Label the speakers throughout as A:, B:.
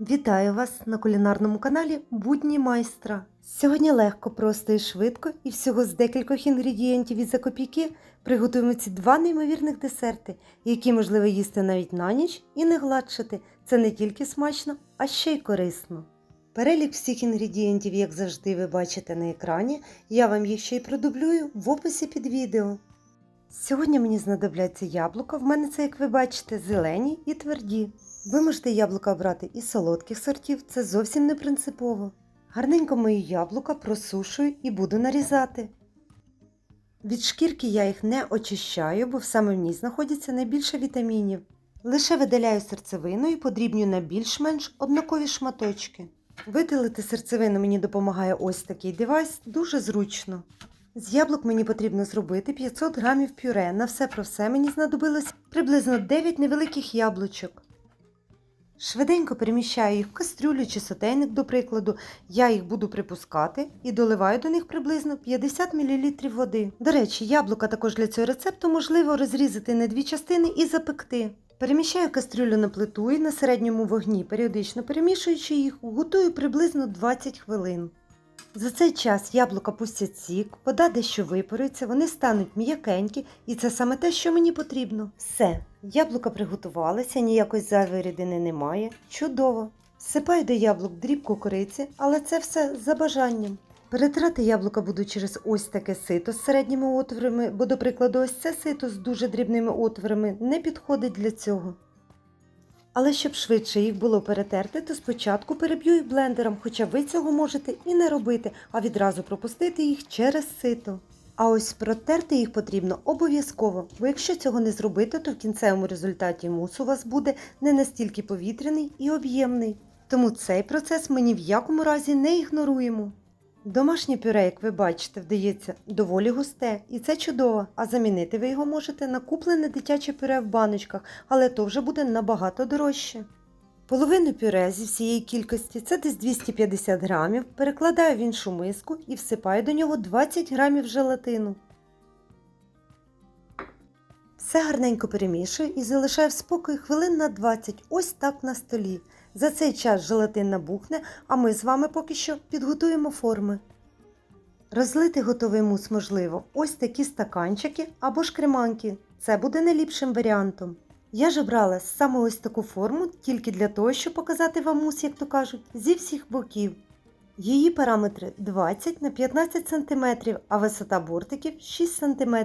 A: Вітаю вас на кулінарному каналі Будні майстра. Сьогодні легко, просто і швидко, і всього з декількох інгредієнтів і за копійки приготуємо ці два неймовірних десерти, які можливо їсти навіть на ніч і не гладшити. Це не тільки смачно, а ще й корисно. Перелік всіх інгредієнтів, як завжди, ви бачите на екрані. Я вам їх ще й продублюю в описі під відео. Сьогодні мені знадобляться яблука. В мене це, як ви бачите, зелені і тверді. Ви можете яблука обрати із солодких сортів, це зовсім не принципово. Гарненько мої яблука просушую і буду нарізати. Від шкірки я їх не очищаю, бо саме в ній знаходиться найбільше вітамінів. Лише видаляю серцевину і подрібню на більш-менш однакові шматочки. Видалити серцевину мені допомагає ось такий девайс, дуже зручно. З яблук мені потрібно зробити 500 грамів пюре. На все про все мені знадобилось приблизно 9 невеликих яблучок. Швиденько переміщаю їх в кастрюлю чи сотейник, до прикладу. Я їх буду припускати і доливаю до них приблизно 50 мл води. До речі, яблука також для цього рецепту можливо розрізати на дві частини і запекти. Переміщаю кастрюлю на плиту і на середньому вогні, періодично перемішуючи їх, готую приблизно 20 хвилин. За цей час яблука пустять сік, вода дещо випарується, вони стануть м'якенькі, і це саме те, що мені потрібно. Все, яблука приготувалися, ніякої зайвої рідини немає. Чудово! Всипаю до яблук дрібку кориці, але це все за бажанням. Перетирати яблука буду через ось таке сито з середніми отворами, бо, до прикладу, ось це сито з дуже дрібними отворами не підходить для цього. Але щоб швидше їх було перетерти, то спочатку переб'ю їх блендером, хоча ви цього можете і не робити, а відразу пропустити їх через сито. А ось протерти їх потрібно обов'язково, бо якщо цього не зробити, то в кінцевому результаті мус у вас буде не настільки повітряний і об'ємний. Тому цей процес ми ні в якому разі не ігноруємо. Домашнє пюре, як ви бачите, вдається доволі густе, і це чудово, а замінити ви його можете на куплене дитяче пюре в баночках, але то вже буде набагато дорожче. Половину пюре зі всієї кількості, це десь 250 грамів, перекладаю в іншу миску і всипаю до нього 20 грамів желатину. Все гарненько перемішую і залишаю в спокій хвилин на 20, ось так на столі. За цей час желатин набухне, а ми з вами поки що підготуємо форми. Розлити готовий мус можливо ось такі стаканчики або ж креманки. Це буде найліпшим варіантом. Я ж обрала саме ось таку форму тільки для того, щоб показати вам мус, як то кажуть, зі всіх боків. Її параметри 20 на 15 см, а висота бортиків 6 см.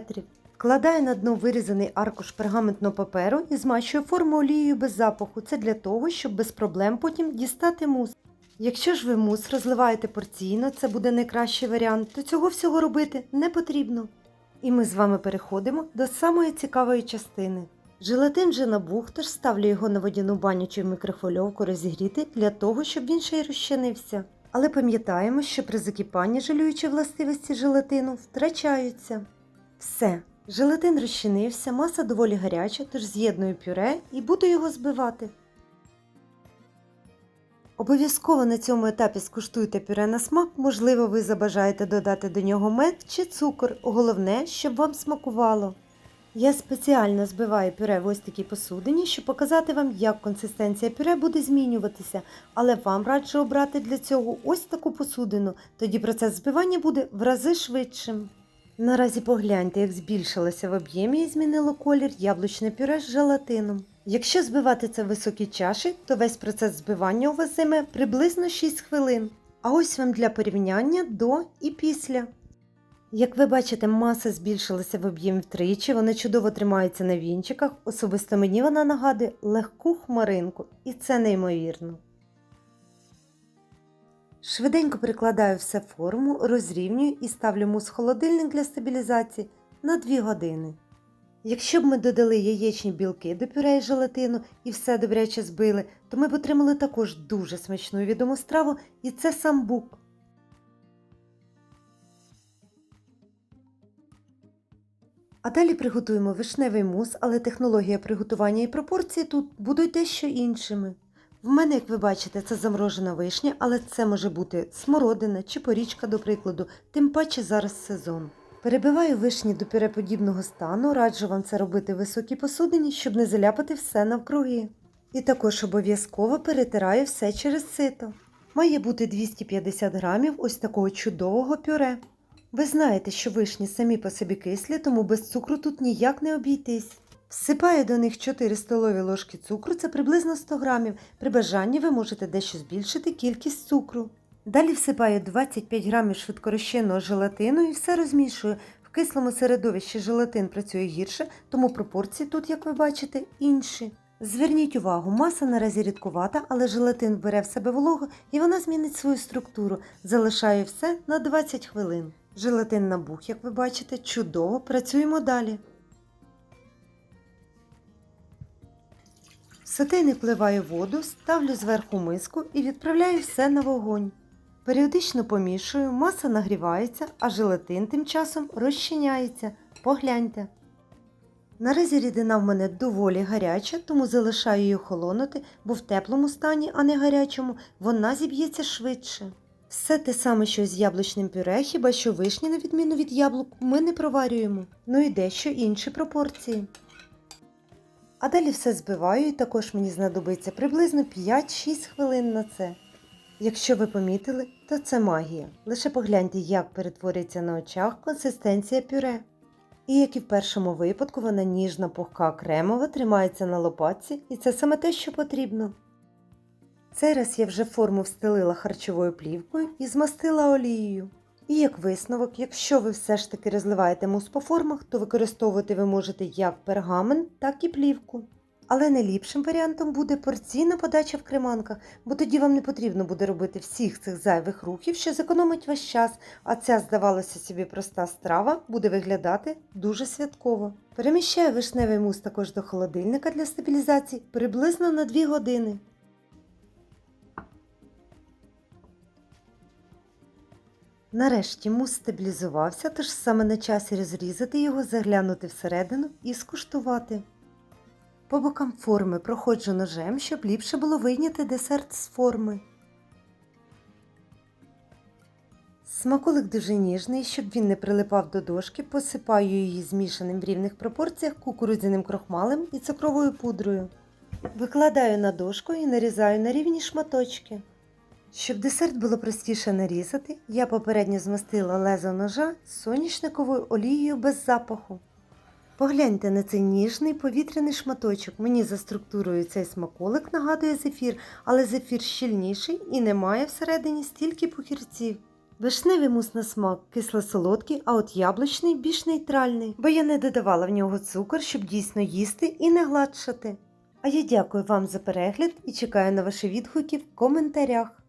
A: Вкладаю на дно вирізаний аркуш пергаментного паперу і змащую форму олією без запаху. Це для того, щоб без проблем потім дістати мус. Якщо ж ви мус розливаєте порційно, це буде найкращий варіант, то цього всього робити не потрібно. І ми з вами переходимо до самої цікавої частини. Желатин вже набух, тож ставлю його на водяну баню чи в мікрохвильовку розігріти для того, щоб він ще й розчинився. Але пам'ятаємо, що при закипанні жалюючі властивості желатину втрачаються. Все, желатин розчинився, маса доволі гаряча, тож з'єдную пюре і буду його збивати. Обов'язково на цьому етапі скуштуйте пюре на смак, можливо, ви забажаєте додати до нього мед чи цукор. Головне, щоб вам смакувало. Я спеціально збиваю пюре в ось такій посудині, щоб показати вам, як консистенція пюре буде змінюватися, але вам раджу обрати для цього ось таку посудину, тоді процес збивання буде в рази швидшим. Наразі погляньте, як збільшилося в об'ємі і змінило колір яблучне пюре з желатином. Якщо збивати це в високій чаші, то весь процес збивання у вас займе приблизно 6 хвилин. А ось вам для порівняння до і після. Як ви бачите, маса збільшилася в об'ємі втричі, вона чудово тримається на вінчиках, особисто мені вона нагадує легку хмаринку, і це неймовірно. Швиденько перекладаю все в форму, розрівнюю і ставлю мус холодильник для стабілізації на 2 години. Якщо б ми додали яєчні білки до пюре і желатину і все добряче збили, то ми б отримали також дуже смачну і відому страву, і це самбук. А далі приготуємо вишневий мус, але технологія приготування і пропорції тут будуть дещо іншими. В мене, як ви бачите, це заморожена вишня, але це може бути смородина чи порічка, до прикладу, тим паче зараз сезон. Перебиваю вишні до пюре подібного стану, раджу вам це робити в високій посудині, щоб не заляпати все навкруги. І також обов'язково перетираю все через сито. Має бути 250 грамів ось такого чудового пюре. Ви знаєте, що вишні самі по собі кислі, тому без цукру тут ніяк не обійтись. Всипаю до них 4 столові ложки цукру, це приблизно 100 грамів. При бажанні ви можете дещо збільшити кількість цукру. Далі всипаю 25 грамів швидкорозчинного желатину і все розмішую. В кислому середовищі желатин працює гірше, тому пропорції тут, як ви бачите, інші. Зверніть увагу, маса наразі рідкувата, але желатин бере в себе вологу і вона змінить свою структуру. Залишаю все на 20 хвилин. Желатин набух, як ви бачите, чудово. Працюємо далі. Сотейник вливаю воду, ставлю зверху миску і відправляю все на вогонь. Періодично помішую, маса нагрівається, а желатин тим часом розчиняється. Погляньте. Наразі рідина в мене доволі гаряча, тому залишаю її охолонути, бо в теплому стані, а не гарячому, вона зіб'ється швидше. Все те саме, що з яблучним пюре, хіба що вишні, на відміну від яблук, ми не проварюємо. Ну і дещо інші пропорції. А далі все збиваю і також мені знадобиться приблизно 5-6 хвилин на це. Якщо ви помітили, то це магія. Лише погляньте, як перетворюється на очах консистенція пюре. І як і в першому випадку, вона ніжна, пухка, кремова, тримається на лопатці, і це саме те, що потрібно. Цей раз я вже форму встелила харчовою плівкою і змастила олією. І як висновок, якщо ви все ж таки розливаєте мус по формах, то використовувати ви можете як пергамент, так і плівку. Але найліпшим варіантом буде порційна подача в креманках, бо тоді вам не потрібно буде робити всіх цих зайвих рухів, що зекономить ваш час, а ця, здавалося собі, проста страва буде виглядати дуже святково. Переміщаю вишневий мус також до холодильника для стабілізації приблизно на 2 години. Нарешті мус стабілізувався, тож саме на часі розрізати його, заглянути всередину і скуштувати. По бокам форми проходжу ножем, щоб ліпше було вийняти десерт з форми. Смаколик дуже ніжний, щоб він не прилипав до дошки, посипаю її змішаним в рівних пропорціях кукурудзяним крохмалем і цукровою пудрою. Викладаю на дошку і нарізаю на рівні шматочки. Щоб десерт було простіше нарізати, я попередньо змастила лезо ножа соняшниковою олією без запаху. Погляньте на цей ніжний повітряний шматочок. Мені за структурою цей смаколик нагадує зефір, але зефір щільніший і не має всередині стільки пухірців. Вишневий мус на смак кисло-солодкий, а от яблучний більш нейтральний, бо я не додавала в нього цукор, щоб дійсно їсти і не гладшати. А я дякую вам за перегляд і чекаю на ваші відгуки в коментарях.